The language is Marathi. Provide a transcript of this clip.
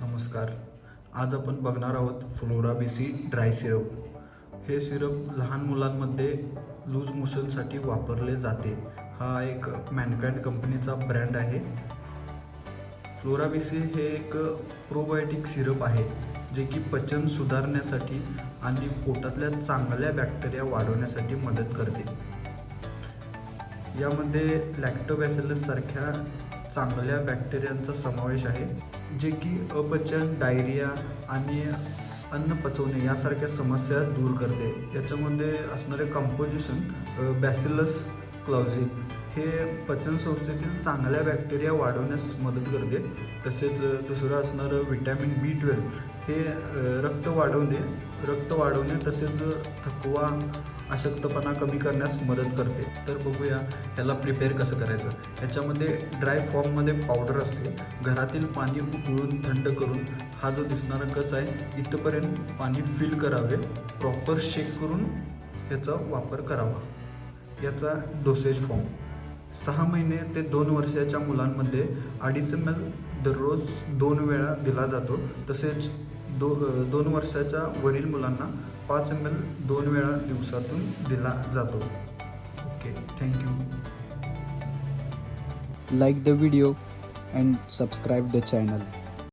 नमस्कार. आज आपण बघणार आहोत फ्लोराबेसी ड्राय सिरप. हे सिरप लहान मुलांमध्ये लूज मोशनसाठी वापरले जाते. हा एक मॅनकाइंड कंपनीचा ब्रँड आहे. फ्लोराबेसी हे एक प्रोबायोटिक सिरप आहे जे की पचन सुधारण्यासाठी आणि पोटातल्या चांगल्या बॅक्टेरिया वाढवण्यासाठी मदत करते. यामध्ये लॅक्टोबॅसिलस सारख्या चांगल्या बॅक्टेरियांचा समावेश आहे जे की अपचन डायरिया आणि अन्न पचवणे यासारख्या समस्या दूर करते. याच्यामध्ये असणारे कंपोजिशन बॅसिलस क्लॉझी हे पचन संस्थेतील चांगल्या बॅक्टेरिया वाढवण्यास मदत करते. तसेच दुसरं असणारं विटॅमिन बी ट्वेल्व हे रक्त वाढवणे रक्त वाढवणे तसेच थकवा अशक्तपणा कमी करण्यास मदत करते. तर बघूया त्याला प्रिपेअर कसं करायचं. याच्यामध्ये ड्राय फॉर्ममध्ये पावडर असते. घरातील पाणी उकळून थंड करून हा जो दिसणारा कच आहे इथंपर्यंत पाणी फिल करावे. प्रॉपर शेक करून याचा वापर करावा. याचा डोसेज फॉर्म सहा महिने ते दोन वर्षाच्या मुलांमध्ये अडीच एम एल दररोज दोन वेळा दिला जातो. तसेच दो दोन वर्षाच्या वरील मुलांना पाच एम एल दोन वेळा दिवसातून दिला जातो. Okay thank you like the video and subscribe the channel